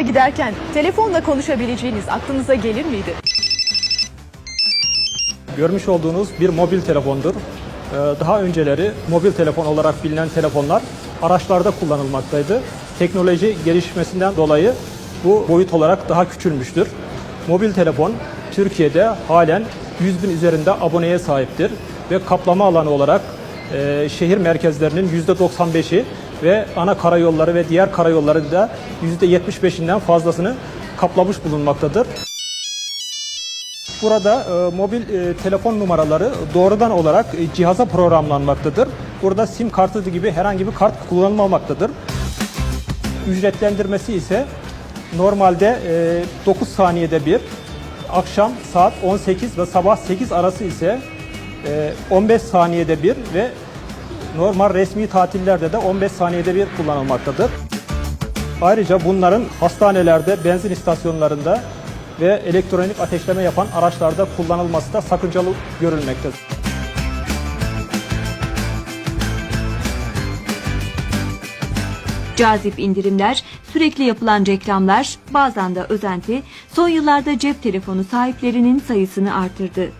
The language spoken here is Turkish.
okula giderken telefonla konuşabileceğiniz aklınıza gelir miydi? Görmüş olduğunuz bir mobil telefondur. Ee, Daha önceleri mobil telefon olarak bilinen telefonlar araçlarda kullanılmaktaydı. Teknoloji gelişmesinden dolayı bu boyut olarak daha küçülmüştür. Mobil telefon Türkiye'de halen 100 bin üzerinde aboneye sahiptir ve kaplama alanı olarak e, şehir merkezlerinin %95'i ve ana karayolları ve diğer karayolları da %75'inden fazlasını kaplamış bulunmaktadır. Burada e, mobil e, telefon numaraları doğrudan olarak e, cihaza programlanmaktadır. Burada sim kartı gibi herhangi bir kart kullanılmamaktadır. Ücretlendirmesi ise normalde e, 9 saniyede bir, akşam saat 18 ve sabah 8 arası ise e, 15 saniyede bir ve normal resmi tatillerde de 15 saniyede bir kullanılmaktadır. Ayrıca bunların hastanelerde, benzin istasyonlarında ve elektronik ateşleme yapan araçlarda kullanılması da sakıncalı görülmektedir. Cazip indirimler, sürekli yapılan reklamlar, bazen de özenti son yıllarda cep telefonu sahiplerinin sayısını artırdı.